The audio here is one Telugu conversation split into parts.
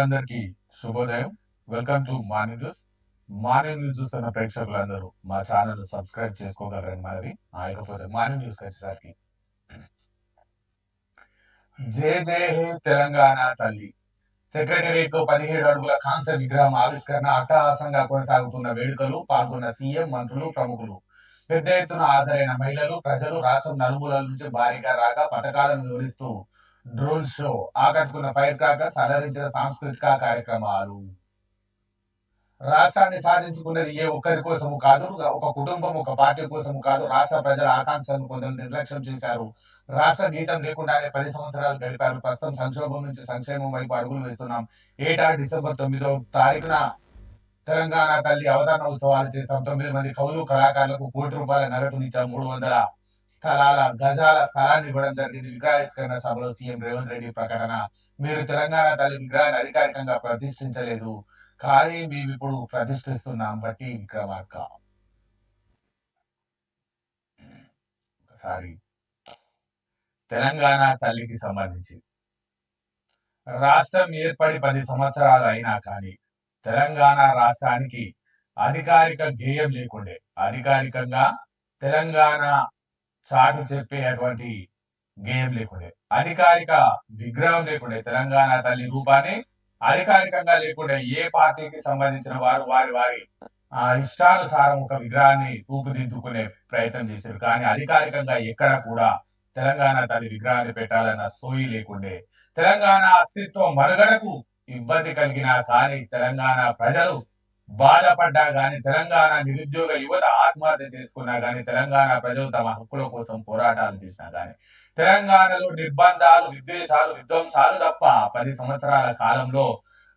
అందరికీ శుభోదయం. Welcome to morning news morning news చూస్తున్న ప్రేక్షకులందరూ మా ఛానల్ సబ్స్క్రైబ్ చేసుకోగలరని మనవి లేకపోతే మార్నింగ్ న్యూస్ వచ్చేసరికి. జే జే హే తెలంగాణ తల్లి. సెక్రటరియట్లో పదిహేడు అడుగుల కాంస్య విగ్రహం ఆవిష్కరణ అట్టహాసంగా కొనసాగుతున్న వేడుకలు పాల్గొన్న సీఎం మంత్రులు ప్రముఖులు. పెద్ద ఎత్తున హాజరైన మహిళలు ప్రజలు రాష్ట్రం నలుమూలల నుంచి భారీగా రాగా పథకాలను వివరిస్తూ డ్రోన్ షో. ఆకట్టుకున్న ఫైర్ కాక సడలించిన సాంస్కృతిక కార్యక్రమాలు. రాష్ట్రాన్ని సాధించుకున్నది ఏ ఒక్కరి కోసము కాదు ఒక కుటుంబం ఒక పార్టీ కోసము కాదు రాష్ట్ర ప్రజల ఆకాంక్షలను కొందరు నిర్లక్ష్యం చేశారు. రాష్ట్ర గీతం లేకుండానే పది సంవత్సరాలు గడిపారు. ప్రస్తుతం సంక్షోభం నుంచి సంక్షేమం వైపు అడుగులు వేస్తున్నాం. ఏటా డిసెంబర్ తొమ్మిదో తారీఖున తెలంగాణ తల్లి అవతరణ ఉత్సవాలు చేస్తాం. తొమ్మిది మంది కవులు కళాకారులకు కోటి రూపాయల నగదునిచ్చాం మూడు వందల స్థలాల గజాల స్థలాన్ని ఇవ్వడం జరిగింది. విగ్రహావిష్కరణ సభలో సీఎం రేవంత్ రెడ్డి ప్రకటన. మీరు తెలంగాణ తల్లి విగ్రహాన్ని అధికారికంగా ప్రతిష్ఠించలేదు. కానీ మేము ఇప్పుడు ప్రతిష్ఠిస్తున్నాం. బట్టి విక్రమార్క. ఒకసారి. తెలంగాణ తల్లికి సంబంధించి. రాష్ట్రం ఏర్పడి పది సంవత్సరాలు అయినా కానీ తెలంగాణ రాష్ట్రానికి అధికారిక గేయం లేకుండే. అధికారికంగా తెలంగాణ చాటు చెప్పేటువంటి గేయం లేకుండే. అధికారిక విగ్రహం లేకుండే. తెలంగాణ తల్లి రూపాన్ని అధికారికంగా లేకుండే. ఏ పార్టీకి సంబంధించిన వారు వారి వారి ఆ ఇష్టానుసారం ఒక విగ్రహాన్ని రూపుదిద్దుకునే ప్రయత్నం చేశారు. కానీ అధికారికంగా ఎక్కడ కూడా తెలంగాణ తల్లి విగ్రహాన్ని పెట్టాలన్న సోయి లేకుండే. తెలంగాణ అస్తిత్వం మనుగడకు ఇబ్బంది కలిగిన కానీ తెలంగాణ ప్రజలు బాధపడ్డా గాని తెలంగాణ నిరుద్యోగ యువత ఆత్మహత్య చేసుకున్నా గాని తెలంగాణ ప్రజలు తమ హక్కుల కోసం పోరాటాలు చేసినా గాని తెలంగాణలో నిర్బంధాలు విద్వేషాలు విధ్వంసాలు తప్ప పది సంవత్సరాల కాలంలో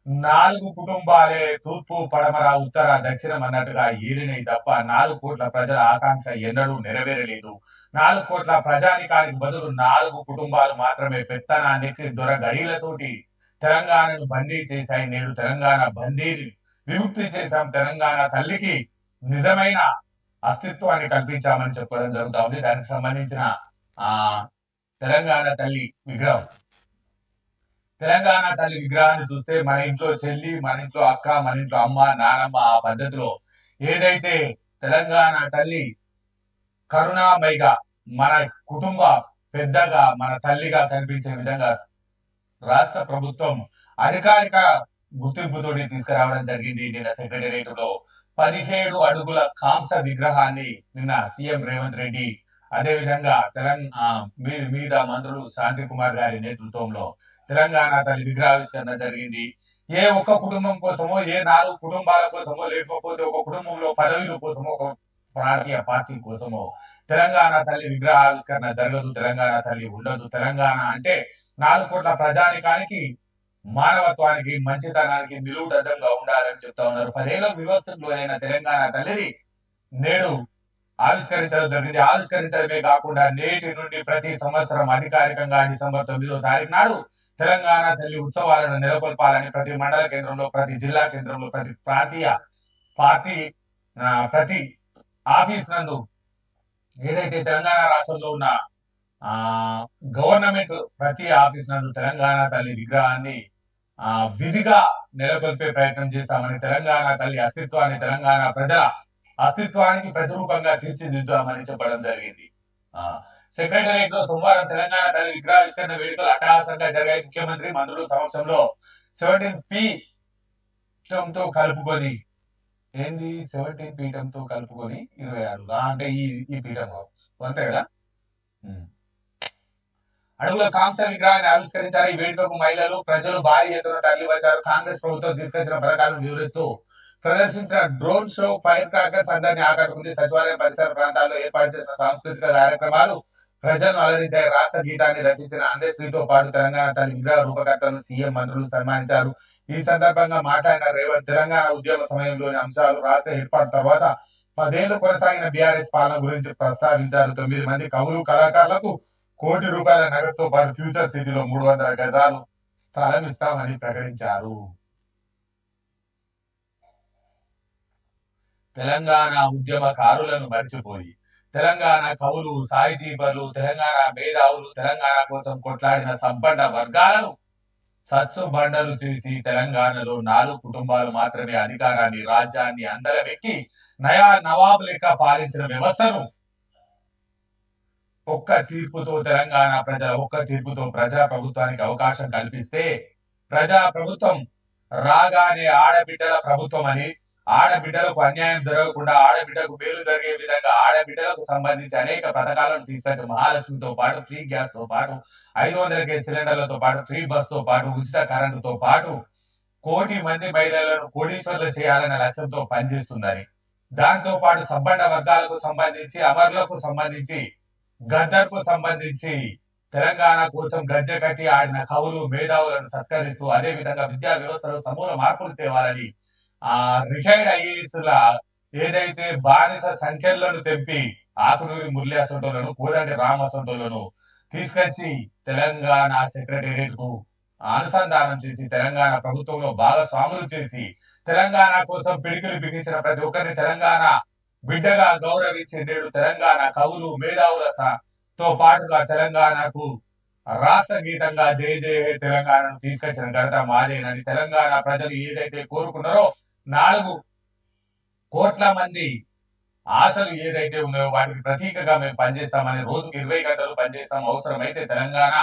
నాలుగు కుటుంబాలే తూర్పు పడమర ఉత్తర దక్షిణం అన్నట్టుగా ఏలినాయి తప్ప నాలుగు కోట్ల ప్రజల ఆకాంక్ష ఎన్నడూ నెరవేరలేదు. నాలుగు కోట్ల ప్రజానికానికి బదులు నాలుగు కుటుంబాలు మాత్రమే పెత్తనానికి దొర గడిలతోటి తెలంగాణను బందీ చేశాయి నేడు తెలంగాణ బందీని విముక్తి చేశాం తెలంగాణ తల్లికి నిజమైన అస్తిత్వాన్ని కల్పించామని చెప్పడం జరుగుతా ఉంది దానికి సంబంధించిన ఆ తెలంగాణ తల్లి విగ్రహం. తెలంగాణ తల్లి విగ్రహాన్ని చూస్తే మన ఇంట్లో చెల్లి మన ఇంట్లో అక్క మన ఇంట్లో అమ్మ నానమ్మ ఆ పద్ధతిలో ఏదైతే తెలంగాణ తల్లి కరుణామయిగా మన కుటుంబ పెద్దగా మన తల్లిగా కనిపించే విధంగా రాష్ట్ర ప్రభుత్వం అధికారిక గుర్తింపుతోటి తీసుకురావడం జరిగింది. నిన్న సెక్రటేరియట్లో పదిహేడు అడుగుల కాంస విగ్రహాన్ని నిన్న సీఎం రేవంత్ రెడ్డి అదే విధంగా తెలంగాణ మీద మంత్రులు శాంతి కుమార్ గారి నేతృత్వంలో తెలంగాణ తల్లి విగ్రహావిష్కరణ జరిగింది. ఏ ఒక్క కుటుంబం కోసమో ఏ నాలుగు కుటుంబాల కోసమో లేకపోతే ఒక కుటుంబంలో పదవుల కోసమో ఒక ప్రాంతీయ పార్టీ కోసమో తెలంగాణ తల్లి విగ్రహావిష్కరణ జరగదు తెలంగాణ తల్లి ఉండదు. తెలంగాణ అంటే నాలుగు కోట్ల ప్రజానికానికి మానవత్వానికి మంచితనానికి నిలువుటద్దంగా ఉండాలని చెప్తా ఉన్నారు. పదేళ్ళ వివక్షకు అయిన తెలంగాణ తల్లిని నేడు ఆవిష్కరించడం జరిగింది. ఆవిష్కరించడమే కాకుండా నేటి నుండి ప్రతి సంవత్సరం అధికారికంగా డిసెంబర్ తొమ్మిదో తారీఖు నాడు తెలంగాణ తల్లి ఉత్సవాలను నెలకొల్పాలని ప్రతి మండల కేంద్రంలో ప్రతి జిల్లా కేంద్రంలో ప్రతి ప్రాంతీయ పార్టీ ప్రతి ఆఫీస్ నందు ఏదైతే తెలంగాణ రాష్ట్రంలో ఉన్న ఆ గవర్నమెంట్ ప్రతి ఆఫీస్ నందు తెలంగాణ తల్లి విగ్రహాన్ని విధిగా నెలకొల్పే ప్రయత్నం చేస్తామని తెలంగాణ తల్లి అస్తిత్వాన్ని తెలంగాణ ప్రజల అస్తిత్వానికి ప్రతిరూపంగా తీర్చిదిద్దామని చెప్పడం జరిగింది. ఆ సెక్రటరియట్లో సోమవారం తెలంగాణ తల్లి విగ్రహావిష్కరణ వేడుకలు అట్టహాసంగా జరిగాయి. ముఖ్యమంత్రి మంత్రుల సమక్షంలో సెవెంటీన్ పీఠంతో కలుపుకొని ఏంది సెవెంటీన్ పీఠంతో కలుపుకొని ఇరవై ఆరు అంటే ఈ ఈ పీఠం కావచ్చు. అంతే కదా? అడుగుల కాంస విగ్రహాన్ని ఆవిష్కరించారు ఈ వేడుకకు మహిళలు ప్రజలు భారీ ఎత్తున తరలి వచ్చారు కాంగ్రెస్ ప్రభుత్వం తీసుకొచ్చిన పథకాలను వివరిస్తూ ప్రదర్శించిన డ్రోన్ షో ఫైర్ క్రాకర్స్ అందరినీ ఆకట్టుకుంది. సచివాలయం పరిసర ప్రాంతాల్లో ఏర్పాటు చేసిన సాంస్కృతిక కార్యక్రమాలు ప్రజలను అలరించాయి. రాష్ట్ర గీతాన్ని రచించిన అందశ్రీతో పాటు తెలంగాణ తల్లి విగ్రహ రూపకర్తను సీఎం మంత్రులు సన్మానించారు. ఈ సందర్భంగా మాట్లాడిన రేవంత్ తెలంగాణ ఉద్యమ సమయంలోని అంశాలు రాష్ట్ర ఏర్పాటు తర్వాత పదేళ్ళు కొనసాగిన బీఆర్ఎస్ పాలన గురించి ప్రస్తావించారు. తొమ్మిది మంది కవులు కళాకారులకు కోటి రూపాయల నగదుతో పాటు ఫ్యూచర్ సిటీలో మూడు వందల గజాలు స్థలం ఇస్తామని ప్రకటించారు. తెలంగాణ ఉద్యమకారులను మర్చిపోయి తెలంగాణ కవులు సాహితీపరులు తెలంగాణ మేధావులు తెలంగాణ కోసం కొట్లాడిన సంపన్న వర్గాలను సత్సు బండలు చేసి తెలంగాణలో నాలుగు కుటుంబాలు మాత్రమే అధికారాన్ని రాజ్యాన్ని అందలమెక్కి నయా నవాబు లెక్క పాలించిన వ్యవస్థను ఒక్క తీర్పుతో తెలంగాణ ప్రజల ఒక్క తీర్పుతో ప్రజా ప్రభుత్వానికి అవకాశం కల్పిస్తే ప్రజా ప్రభుత్వం రాగానే ఆడబిడ్డల ప్రభుత్వం అని ఆడబిడ్డలకు అన్యాయం జరగకుండా ఆడబిడ్డకు మేలు జరిగే విధంగా ఆడబిడ్డలకు సంబంధించి అనేక పథకాలను తీసుకొచ్చి మహాలక్ష్మితో పాటు ఫ్రీ గ్యాస్తో పాటు ఐదు వందల కేజీ సిలిండర్లతో పాటు ఫ్రీ బస్తో పాటు ఉచిత కరెంటుతో పాటు కోటి మంది మహిళలను కోటీశ్వర్లు చేయాలనే లక్ష్యంతో పనిచేస్తుందని. దాంతో పాటు సబ్బండ వర్గాలకు సంబంధించి అమరులకు సంబంధించి గద్దర్కు సంబంధించి తెలంగాణ కోసం గజ్జె కట్టి ఆడిన కవులు మేధావులను సత్కరిస్తూ అదే విధంగా విద్యా వ్యవస్థలో సమూల మార్పులు తేవాలని ఆ రిటైర్డ్ ఐఏఎస్ ల ఏదైతే బానిస సంఖ్యలను తెంపి ఆకునూరి మురళి అసంటోలను కోదండి రామ్ అసంటోలను తీసుకొచ్చి తెలంగాణ సెక్రటేరియట్కు అనుసంధానం చేసి తెలంగాణ ప్రభుత్వంలో భాగస్వాములు చేసి తెలంగాణ కోసం పిడికిలు బిగించిన ప్రతి ఒక్కరిని తెలంగాణ బిడ్డగా గౌరవించి నేడు తెలంగాణ కవులు మేధావుల తో పాటుగా తెలంగాణకు రాష్ట్ర గీతంగా జయ జయ తెలంగాణను తీసుకొచ్చిన ఘనత మాదేనని తెలంగాణ ప్రజలు ఏదైతే కోరుకున్నారో నాలుగు కోట్ల మంది ఆశలు ఏదైతే ఉన్నాయో వాటికి ప్రతీకగా మేము పనిచేస్తామని రోజుకు ఇరవై గంటలు పనిచేస్తాం. అవసరమైతే తెలంగాణ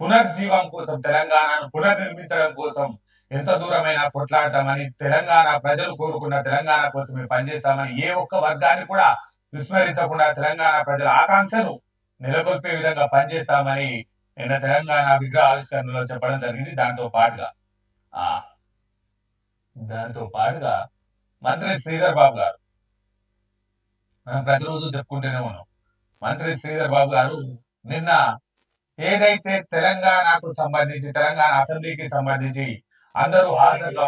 పునర్జీవం కోసం తెలంగాణను పునర్నిర్మించడం కోసం ఎంత దూరమైన కొట్లాడతామని తెలంగాణ ప్రజలు కోరుకున్న తెలంగాణ కోసం మేము పనిచేస్తామని ఏ ఒక్క వర్గాన్ని కూడా విస్మరించకుండా తెలంగాణ ప్రజల ఆకాంక్షను నెలకొల్పే విధంగా పనిచేస్తామని నిన్న తెలంగాణ విగ్రహ ఆవిష్కరణలో చెప్పడం జరిగింది. దాంతో పాటుగా ఆ దాంతో పాటుగా మంత్రి శ్రీధర్ బాబు గారు మనం ప్రతిరోజు చెప్పుకుంటూనే ఉన్నాం. మంత్రి శ్రీధర్ బాబు గారు నిన్న ఏదైతే తెలంగాణకు సంబంధించి తెలంగాణ అసెంబ్లీకి సంబంధించి అందరూ హాజరు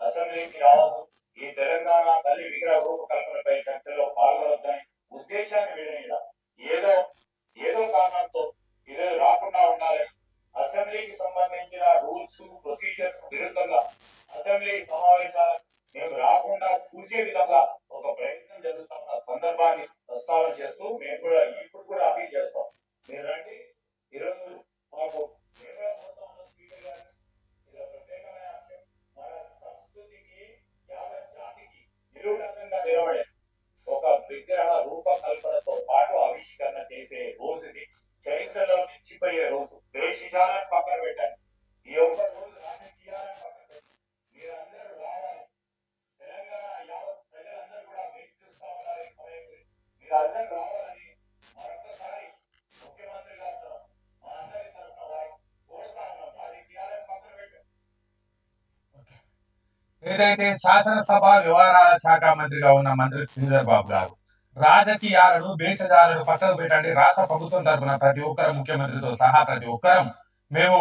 అసెంబ్లీకి రావద్దు. ఈ తెలంగాణ తల్లి విగ్రహ రూపకల్పనపై చర్చలో పాల్గొనొద్దని ఉద్దేశాన్ని విడనీయ ఏదో ఏదో కారణంతో ఇది రాకుండా ఉండాలని అసెంబ్లీకి సంబంధించిన రూల్స్ ప్రొసీజర్స్ విరుద్ధంగా అసెంబ్లీ సమావేశాలు మేము రాకుండా కూర్చే విధంగా ఏదైతే శాసనసభ వ్యవహారాల శాఖ మంత్రిగా ఉన్న మంత్రి శ్రీధర్ బాబు గారు రాజకీయాలను భేషజాలను పక్కకు పెట్టండి. రాష్ట్ర ప్రభుత్వం తరఫున ప్రతి ఒక్కరు ముఖ్యమంత్రితో సహా ప్రతి ఒక్కరం మేము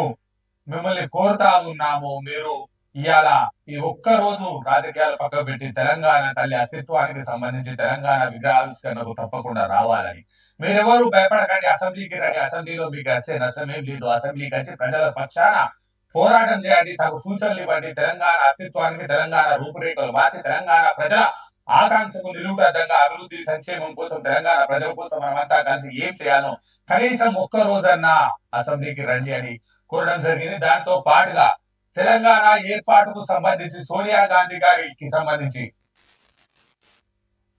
మిమ్మల్ని కోరుతా ఉన్నాము. మీరు ఇవాళ ఈ ఒక్క రోజు రాజకీయాలు పక్కకు పెట్టి తెలంగాణ తల్లి అస్తిత్వానికి సంబంధించి తెలంగాణ విగ్రహావిష్కరణకు తప్పకుండా రావాలని. మీరెవరు భయపడకండి. అసెంబ్లీకి రండి. అసెంబ్లీలో మీకు వచ్చే నష్టం ఏం లేదు. అసెంబ్లీకి వచ్చి ప్రజల పక్షాన పోరాటం చేయండి తగు సూచనలు ఇవ్వండి. తెలంగాణ అస్తిత్వానికి తెలంగాణ రూపురేఖలు మార్చి తెలంగాణ ప్రజల ఆకాంక్షకు నిలువుటద్దంగా అభివృద్ధి సంక్షేమం కోసం తెలంగాణ ప్రజల కోసం మనమంతా కలిసి ఏం చేయాలో కనీసం ఒక్క రోజన్నా అసెంబ్లీకి రండి అని కోరడం జరిగింది. దాంతో పాటుగా తెలంగాణ ఏర్పాటుకు సంబంధించి సోనియా గాంధీ గారికి సంబంధించి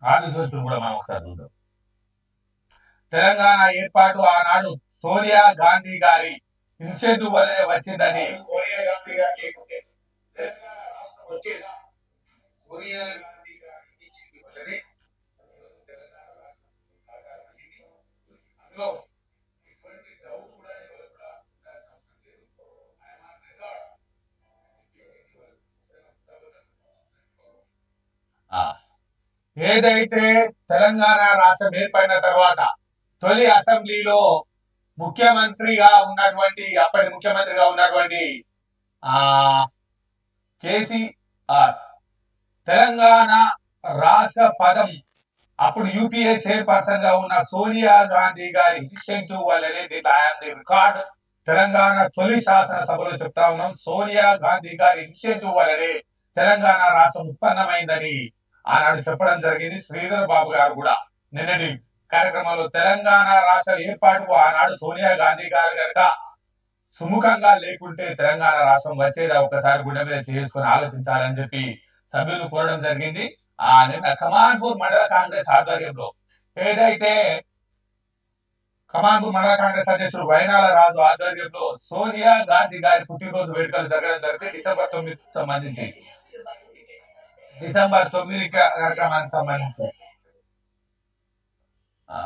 ఆదిశోచన కూడా మనం ఒకసారి చూద్దాం. తెలంగాణ ఏర్పాటు ఆనాడు సోనియా గాంధీ గారి ఇన్సెంటివ్ వల్లనే వచ్చిందని. అందులో ఏదైతే తెలంగాణ రాష్ట్రం ఏర్పడిన తర్వాత తొలి అసెంబ్లీలో ముఖ్యమంత్రిగా ఉన్నటువంటి అప్పటి ముఖ్యమంత్రిగా ఉన్నటువంటి ఆ కేసీఆర్. తెలంగాణ రాష్ట్ర పదం. అప్పుడు యూపీఏ చైర్పర్సన్గా ఉన్న సోనియా గాంధీ గారి ఇనిషియేటివ్ వల్లనే ది రికార్డ్. తెలంగాణ తొలి శాసనసభలో చెప్తా ఉన్నాం సోనియా గాంధీ గారి ఇనిషియేటివ్ వల్లనే తెలంగాణ రాష్ట్రం ఉత్పన్నమైందని ఆనాడు చెప్పడం జరిగింది శ్రీధర్ బాబు గారు కూడా నిన్నటి కార్యక్రమంలో తెలంగాణ రాష్ట్ర ఏర్పాటుకు ఆనాడు సోనియా గాంధీ గారు కనుక సుముఖంగా లేకుంటే తెలంగాణ రాష్ట్రం వచ్చేదా? ఒకసారి గుండె మీద చేసుకొని ఆలోచించాలని చెప్పి సభ్యులు కోరడం జరిగింది. ఆ నిన్న కమాన్పూర్ మండల కాంగ్రెస్ ఆధ్వర్యంలో ఏదైతే కమాన్పూర్ మండల కాంగ్రెస్ అధ్యక్షుడు వైనాల రాజు ఆధ్వర్యంలో సోనియా గాంధీ గారి పుట్టినరోజు వేడుకలు జరగడం జరిగింది. డిసెంబర్ తొమ్మిది సంబంధించి. డిసెంబర్ తొమ్మిది కార్యక్రమానికి సంబంధించి. ఆ,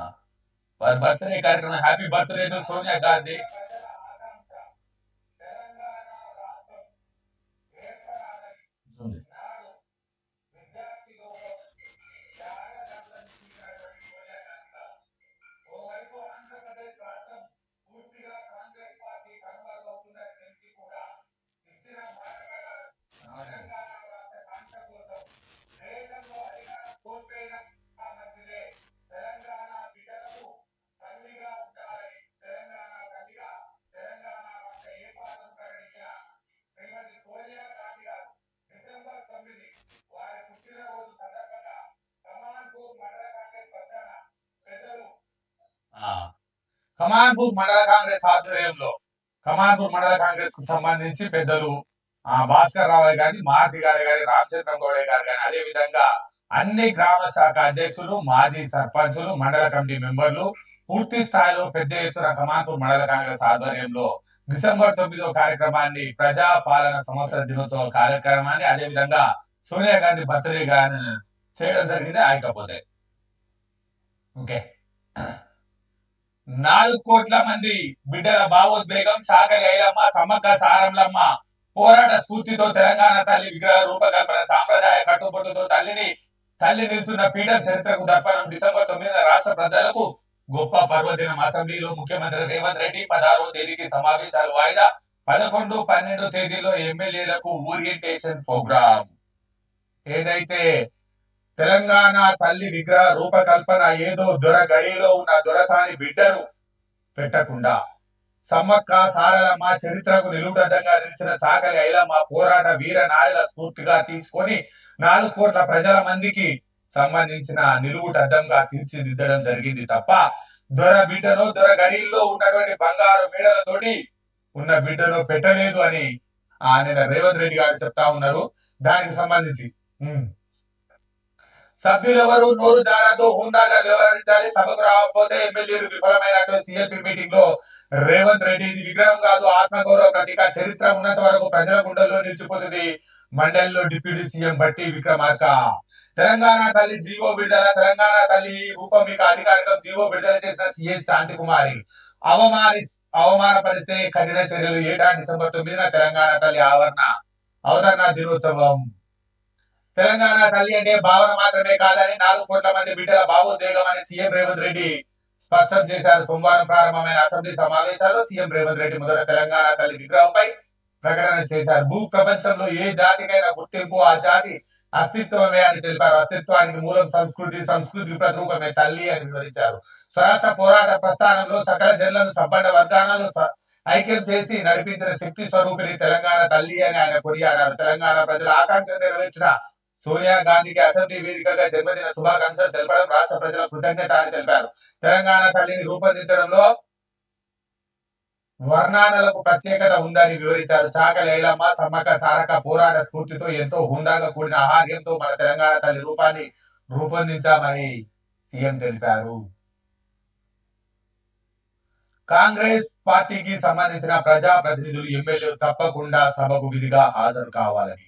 వారి బర్త్డే కార్యక్రమం హ్యాపీ బర్త్డే టు కమాన్పూర్ మండల కాంగ్రెస్ ఆధ్వర్యంలో కమాన్పూర్ మండల కాంగ్రెస్కు సంబంధించి పెద్దలు ఆ భాస్కర్ రావు గారి మారుతి గారు గారి రామచంద్రం గౌడ గారు గారి అదే విధంగా అన్ని గ్రామ శాఖ అధ్యక్షులు మాజీ సర్పంచులు మండల కమిటీ మెంబర్లు పూర్తి స్థాయిలో పెద్ద ఎత్తున కమాన్పూర్ మండల కాంగ్రెస్ ఆధ్వర్యంలో డిసెంబర్ తొమ్మిదో కార్యక్రమాన్ని ప్రజా పాలన సంవత్సర దినోత్సవ కార్యక్రమాన్ని అదే విధంగా సోనియా గాంధీ బర్త్డే గాని చేయడం జరిగింది ఆయకపోతే ఓకే. నాలుగు కోట్ల మంది బిడ్డల భావోద్వేగం చాకలి ఐలమ్మ సమ్మక్క సారమ్లమ్మ పోరాట స్ఫూర్తితో తెలంగాణ తల్లి విగ్రహ రూపకల్పన సాంప్రదాయ కట్టుబొట్టుతో తల్లిని తల్లి నిల్చున్న పీఠం చరిత్రకు దర్పణం డిసెంబర్ తొమ్మిదిన రాష్ట్ర ప్రజలకు గొప్ప పర్వదినం. అసెంబ్లీలో ముఖ్యమంత్రి రేవంత్ రెడ్డి పదహారో తేదీకి సమావేశాలు వాయిదా. పదకొండు పన్నెండు తేదీలో ఎమ్మెల్యేలకు ఓరియంటేషన్ ప్రోగ్రామ్ ఏదైతే తెలంగాణ తల్లి విగ్రహ రూపకల్పన ఏదో దొర గడిలో ఉన్న దొరసాని బిడ్డను పెట్టకుండా సమ్మక్క సారలమ్మ చరిత్రకు నిలువుటద్దంగా నిలిచిన చాకలి ఐలమ్మ పోరాట వీర నారిల స్ఫూర్తిగా తీసుకొని నాలుగు కోట్ల ప్రజల మందికి సంబంధించిన నిలువుటద్దంగా తీర్చిదిద్దడం జరిగింది తప్ప దొర బిడ్డను దొర గడిలో ఉన్నటువంటి బంగారు మేడలతోటి ఉన్న బిడ్డను పెట్టలేదు అని ఆయన రేవంత్ రెడ్డి గారు చెప్తా ఉన్నారు. దానికి సంబంధించి సభ్యులెవరు నోరు జాగ్రత్త హుందాగా వ్యవహరించాలి? సభకు రాకపోతే ఎమ్మెల్యేలు విఫలమైనటువంటి సిఎల్పి మీటింగ్లో రేవంత్ రెడ్డి. ఇది విగ్రహం కాదు ఆత్మగౌరవ ప్రతీక. చరిత్ర ఉన్నంత వరకు ప్రజల గుండెల్లో నిలిచిపోతుంది మండలిలో డిప్యూటీ సీఎం బట్టి విక్రమార్క. తెలంగాణ తల్లి జీవో విడుదల తెలంగాణ తల్లి రూపం మీకు అధికారికం. జీవో విడుదల చేసిన సిఎస్ శాంతి కుమారి అవమాని అవమానపరిస్తే కఠిన చర్యలు ఏటా? డిసెంబర్ తొమ్మిదిన తెలంగాణ తల్లి ఆవరణ. అవతరణ దినోత్సవం. తెలంగాణ తల్లి అంటే భావన మాత్రమే కాదని నాలుగు కోట్ల మంది బిడ్డల భావోద్వేగం అని సీఎం రేవంత్ రెడ్డి స్పష్టం చేశారు. సోమవారం ప్రారంభమైన అసెంబ్లీ సమావేశాల్లో సీఎం రేవంత్ రెడ్డి మొదట తెలంగాణ తల్లి విగ్రహంపై ప్రకటన చేశారు. భూ ప్రపంచంలో ఏ జాతికైనా గుర్తింపు ఆ జాతి అస్తిత్వమే అని తెలిపారు. అస్తిత్వానికి మూలం సంస్కృతి సంస్కృతి ప్రతిరూపమే తల్లి అని వివరించారు. స్వరాష్ట్ర పోరాట ప్రస్థానంలో సకల జనులను సంపన్న వర్గాలను ఐక్యం చేసి నడిపించిన శక్తి స్వరూపిణి తెలంగాణ తల్లి అని ఆయన కొనియాడారు. తెలంగాణ ప్రజల ఆకాంక్ష నెరవేర్చిన సోనియా గాంధీకి అసెంబ్లీ వేదికగా జన్మదిన శుభాకాంక్షలు తెలపడం రాష్ట్ర ప్రజల కృతజ్ఞత అని తెలిపారు. తెలంగాణ తల్లిని రూపొందించడంలో వర్ణాలకు ప్రత్యేకత ఉందని వివరించారు. చాకలి ఐలమ్మ సమ్మక్క సారక పోరాట స్ఫూర్తితో ఎంతో హుందాగా కూడిన ఆహార్యంతో మన తెలంగాణ తల్లి రూపాన్ని రూపొందించామని సీఎం తెలిపారు. కాంగ్రెస్ పార్టీకి సంబంధించిన ప్రజా ప్రతినిధులు ఎమ్మెల్యేలు తప్పకుండా సభకు విధిగా హాజరు కావాలని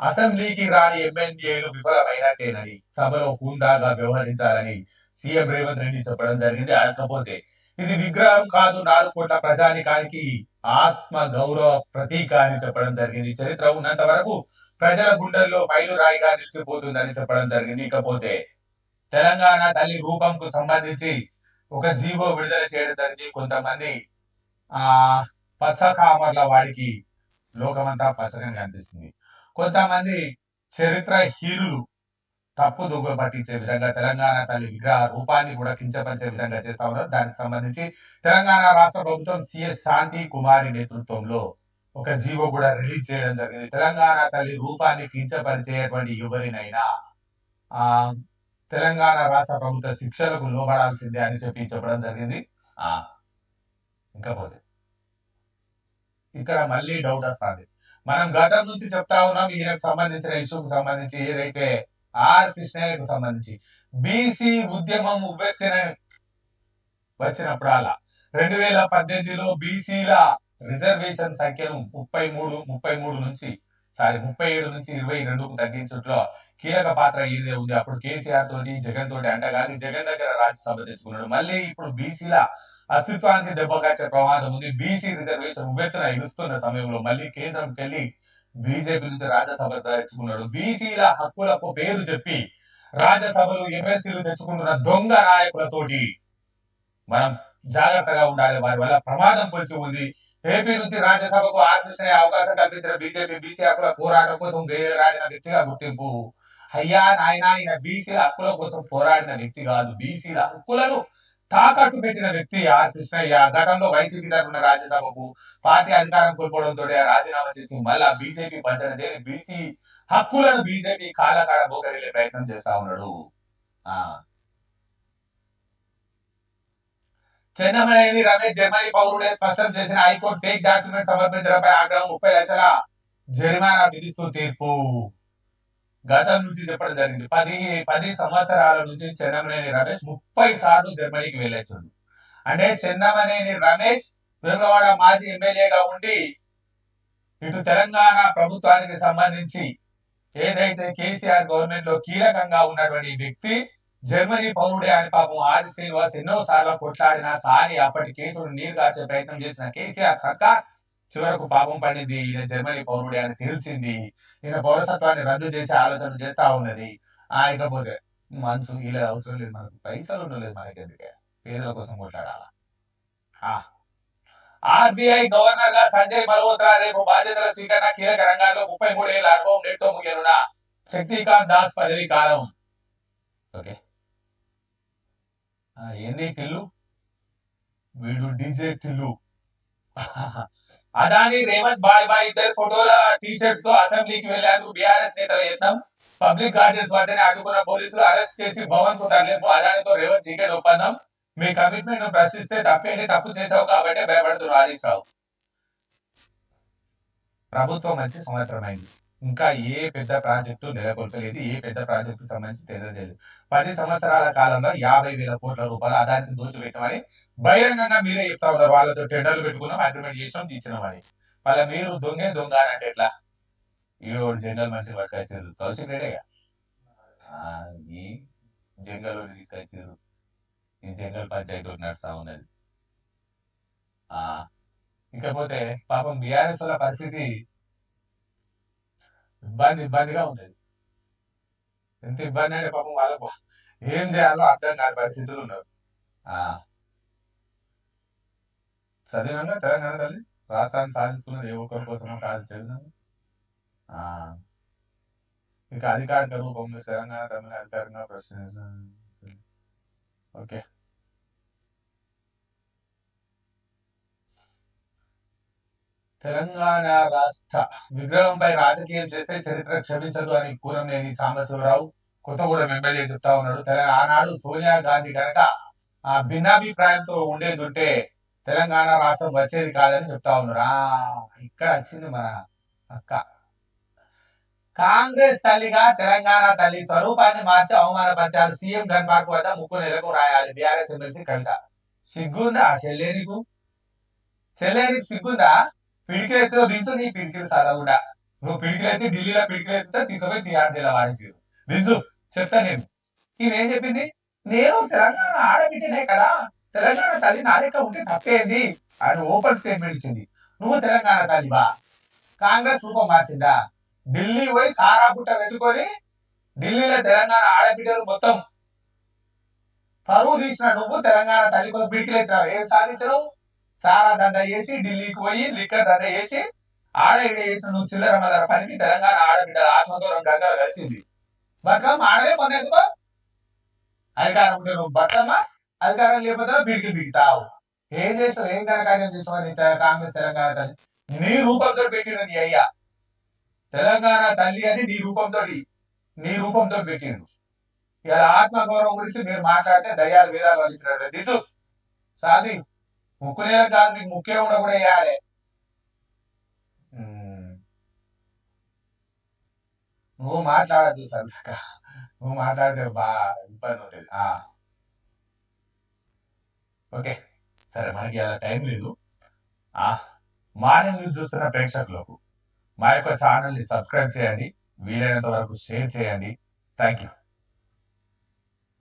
అసెంబ్లీకి రాని ఎమ్మెల్యేలు విఫలమైనట్టేనని సభలో హుందాగా వ్యవహరించాలని సీఎం రేవంత్ రెడ్డి చెప్పడం జరిగింది. కాకపోతే ఇది విగ్రహం కాదు నాలుగు కోట్ల ప్రజానికానికి ఆత్మ గౌరవ ప్రతీక అని చెప్పడం జరిగింది. చరిత్ర ఉన్నంత వరకు ప్రజల గుండెల్లో మైలురాయిగా నిలిచిపోతుందని చెప్పడం జరిగింది. ఇకపోతే తెలంగాణ తల్లి రూపంకు సంబంధించి ఒక జీవో విడుదల చేయడం జరిగింది. కొంతమంది ఆ పచ్చ కామర్ల వాడికి లోకమంతా పచ్చగా కనిపిస్తుంది. కొంతమంది చరిత్ర హీరులు తప్పు దువ్వ పట్టించే విధంగా తెలంగాణ తల్లి విగ్రహ రూపాన్ని కూడా కించపరిచే విధంగా చేస్తా ఉన్నారు. దానికి సంబంధించి తెలంగాణ రాష్ట్ర ప్రభుత్వం సిఎస్ శాంతి కుమారి నేతృత్వంలో ఒక జీవో కూడా రిలీజ్ చేయడం జరిగింది. తెలంగాణ తల్లి రూపాన్ని కించపరిచేటువంటి ఎవరినైనా ఆ తెలంగాణ రాష్ట్ర ప్రభుత్వ శిక్షలకు లోబడాల్సిందే అని చెప్పి చెప్పడం జరిగింది. ఆ ఇంకా పోతే. ఇక్కడ మళ్ళీ డౌట్ వస్తుంది. మనం గతం నుంచి చెప్తా ఉన్నాం ఈయనకు సంబంధించిన ఇష్యూకు సంబంధించి ఏదైతే ఆర్ కృష్ణయ్యకు సంబంధించి. బీసీ ఉద్యమం ఉవ్వెత్తిన వచ్చినప్పుడల్లా రెండు వేల పద్దెనిమిదిలో బీసీల రిజర్వేషన్ సంఖ్యను ముప్పై మూడు ముప్పై మూడు నుంచి సారీ ముప్పై ఏడు నుంచి ఇరవై రెండుకు తగ్గించట్లో కీలక పాత్ర ఏదే ఉంది. అప్పుడు కేసీఆర్ తోటి జగన్ తోటి అంటే కానీ జగన్ దగ్గర రాజ్యసభ తెచ్చుకున్నాడు. మళ్ళీ ఇప్పుడు బీసీల అస్తిత్వానికి దెబ్బకాచే ప్రమాదం ఉంది. బీసీ రిజర్వేషన్ ఉవ్వెత్తున ఎగుస్తున్న సమయంలో మళ్ళీ కేంద్రం వెళ్ళి బీజేపీ నుంచి రాజ్యసభ తెచ్చుకున్నాడు బీసీల హక్కులకు పేరు చెప్పి రాజ్యసభలు ఎమ్మెల్సీలు తెచ్చుకుంటున్న దొంగ నాయకులతోటి మనం జాగ్రత్తగా ఉండాలి. వారి వల్ల ప్రమాదం పొంచి ఉంది. ఏపీ నుంచి రాజ్యసభకు ఆకర్షణ అవకాశం కల్పించిన బీజేపీ బీసీ హక్కుల పోరాటం కోసం వేరాడిన వ్యక్తిగా గుర్తింపు. అయ్యా నాయన ఈయన బీసీల హక్కుల కోసం పోరాడిన వ్యక్తి కాదు. బీసీల హక్కులను తాకట్టు పెట్టిన వ్యక్తి ఆర్ కృష్ణయ్య గతంలో వైసీపీ తరఫున రాజ్యసభకు పార్టీ అధికారం కోల్పోవడంతో రాజీనామా చేసి మళ్ళా బీజేపీ పంచన చేరి బీసీ హక్కులను బీజేపీ కాలకాడ బోకరిల్లే ప్రయత్నం చేస్తా ఉన్నాడు. చెన్నమనేని రమేష్ జర్మనీ పౌరుడే స్పష్టం చేసిన హైకోర్టు ఫేక్ డాక్యుమెంట్ సమర్పించడంపై ఆగ్రహం ముప్పై లక్షల జరిమానా విధిస్తూ తీర్పు. గతం నుంచి చెప్పడం జరిగింది. పది పది సంవత్సరాల నుంచి చెన్నమనేని రమేష్ ముప్పై సార్లు జర్మనీకి వెళ్ళొచ్చాడు. అంటే చెన్నమనేని రమేష్ వేములవాడ మాజీ ఎమ్మెల్యేగా ఉండి ఇటు తెలంగాణ ప్రభుత్వానికి సంబంధించి ఏదైతే కేసీఆర్ గవర్నమెంట్లో కీలకంగా ఉన్నటువంటి వ్యక్తి జర్మనీ పౌరుడే అని పాపం ఆది శ్రీనివాస్ ఎన్నో సార్లు కొట్లాడినా కానీ అప్పటి కేసును నీరు కాచే ప్రయత్నం చేసిన కేసీఆర్ సర్కార్ చివరకు పాపం పడింది. ఈయన జర్మనీ పౌరుడే అని తెలిసింది ఈయన పౌరసత్వాన్ని రద్దు చేసే ఆలోచన చేస్తా ఉన్నది. ఆ ఇకపోతే మనసు ఇలా అవసరం లేదు. మనకు పైసలు ఉండలేదు మనకి ఎందుకే పేదల కోసం కొట్లాడాలా? ఆర్బీఐ గవర్నర్గా సంజయ్ మల్హోత్రా రేపు బాధ్యతల స్వీకరణ కీలక రంగాల్లో ముప్పై మూడు ఏళ్ళ అనుభవం నేటితో ముగియనున్న శక్తికాంత్ దాస్ పదవి కాలం. ఓకే. ఏంది టిల్లు? వీడు DJ Tillu. Adani Revanth bye bye ఇద్దరు ఫోటోల టీ షర్ట్స్ తో అసెంబ్లీకి వెళ్లేందుకు బీఆర్ఎస్ నేతల యత్నం పబ్లిక్ గార్డెన్స్ వాటిని అడ్డుకున్న పోలీసులు అరెస్ట్ చేసి భవన్ కు తరలింపు అదానితో రేవంత్ చీకటి ఒప్పందం మీ కమిట్మెంట్ ను ప్రశ్నిస్తే తప్పేంటి తప్పు చేసావు కాబట్టి భయపడుతున్నారు హరీష్ రావు ప్రభుత్వం వచ్చి సంవత్సరం అయింది ఇంకా ఏ పెద్ద ప్రాజెక్టు నెలకొల్పలేదు ఏ పెద్ద ప్రాజెక్టు సంబంధించి తెలియలేదు పది సంవత్సరాల కాలంలో యాభై వేల కోట్ల రూపాయలు ఆదాయాన్ని దోచిపెట్టమని బహిరంగంగా మీరే చెప్తా ఉన్నారు. వాళ్ళతో టెండర్లు పెట్టుకున్నాం అగ్రిమెంట్ చేసినాం తీర్చినామని మళ్ళీ మీరు దొంగే దొంగ అని అంటే ఎట్లా? ఈ జనరల్ మనిషి పట్టుకొచ్చారు. కౌశిక్ రెడ్డిగా ఈ జంగల్ తీసుకొచ్చారు. ఈ జంగల్ పంచాయతీ నడుస్తా ఉన్నది. ఇకపోతే పాపం బీఆర్ఎస్ వాళ్ళ పరిస్థితి ఇబ్బంది ఇబ్బందిగా ఉండేది. ఎంత ఇబ్బంది అంటే పాపం వాళ్ళకు ఏం చేయాలో అర్థం కాని పరిస్థితులు ఉన్నారు ఆ. తెలంగాణ తల్లి రాష్ట్రాన్ని సాధించుకున్నది ఏ ఒక్కరి కోసమో కాదు చదివినాను ఇక అధికారిక రూపంలో తెలంగాణ తమిళ అధికారికంగా ప్రశ్నించారు ఓకే. తెలంగాణ రాష్ట్ర విగ్రహంపై రాజకీయం చేస్తే చరిత్ర క్షమించదు అని కూరంనేని సాంబశివరావు కొత్తగూడెం ఎమ్మెల్యే చెప్తా ఉన్నాడు. తెలంగాణ ఆనాడు సోనియా గాంధీ కనుక ఆ భిన్నాభిప్రాయంతో ఉండేది ఉంటే తెలంగాణ రాష్ట్రం వచ్చేది కాదని చెప్తా ఉన్నారు. ఆ ఇక్కడ వచ్చింది మన అక్క. కాంగ్రెస్ తల్లిగా తెలంగాణ తల్లి స్వరూపాన్ని మార్చి అవమానపరిచారు. సీఎం ధన్బాగ్ వద్ద ముక్కు నెలకు రాయాలి. బీఆర్ఎస్ ఎమ్మెల్సీ కవిత సిగ్గుందా? చెల్లేనికు? చెల్లేనికి సిగ్గుందా? పిడికిలు పిడికిలెత్తిలో దించు నీ పిడికిలు సరవుడా నువ్వు పిడికిలు పిడికిలెత్తి ఢిల్లీలో పిడికిలు పిడికిలెత్తితే తీసుకుపోయి టీఆర్ జిల్లా వాడేసారు. దించు చెప్తా నేను. ఈమెం చెప్పింది? నేను తెలంగాణ ఆడబిడ్డనే కదా. తెలంగాణ తల్లి నా లెక్క ఉంటే తప్పేంది? అని ఓపెన్ స్టేట్మెంట్ ఇచ్చింది. నువ్వు తెలంగాణ తల్లివా కాంగ్రెస్ రూపం మార్చిందా? ఢిల్లీ పోయి సారా పుట్ట పెట్టుకొని ఢిల్లీలో తెలంగాణ ఆడబిడ్డలు మొత్తం పరువు తీసిన నువ్వు తెలంగాణ తల్లి కోసం పిడికిలెత్తినావు ఏం సాధించరు సారా దండ వేసి ఢిల్లీకి పోయి లిక్కర్ దండ వేసి ఆడ ఈడ వేసిన నువ్వు చిల్లర మల్లర పనికి తెలంగాణ ఆడబిడ్డ ఆత్మగౌరవం గంగా కలిసింది. బతుకమ్మ ఆడలే పొందేందుకో అధికారం ఉంటే నువ్వు బతుకమ్మ అధికారం లేకపోతే బిడికి బిగుతావు. ఏం చేస్తావు? ఏం ఘనకార్యం చేస్తావు? కాంగ్రెస్ తెలంగాణ తల్లి. నీ రూపంతో పెట్టిన నీ అయ్యా. తెలంగాణ తల్లి అని నీ రూపంతో నీ రూపంతో పెట్టిండు. ఇలా ఆత్మగౌరవం గురించి మీరు మాట్లాడితే దయాలు వేదాలు వలిచినట్టు దిచు సాధి ముక్కులే దానికి ముక్కే ఉండకుండా వేయాలి నువ్వు మాట్లాడద్దు సరదాగా. నువ్వు మాట్లాడితే బా ఇబ్బంది అవుతుంది ఓకే. సరే మనకి అలా టైం లేదు. మార్నింగ్ న్యూస్ చూస్తున్న ప్రేక్షకులకు మా యొక్క ఛానల్ని సబ్స్క్రైబ్ చేయండి. వీలైనంత వరకు షేర్ చేయండి. Thank you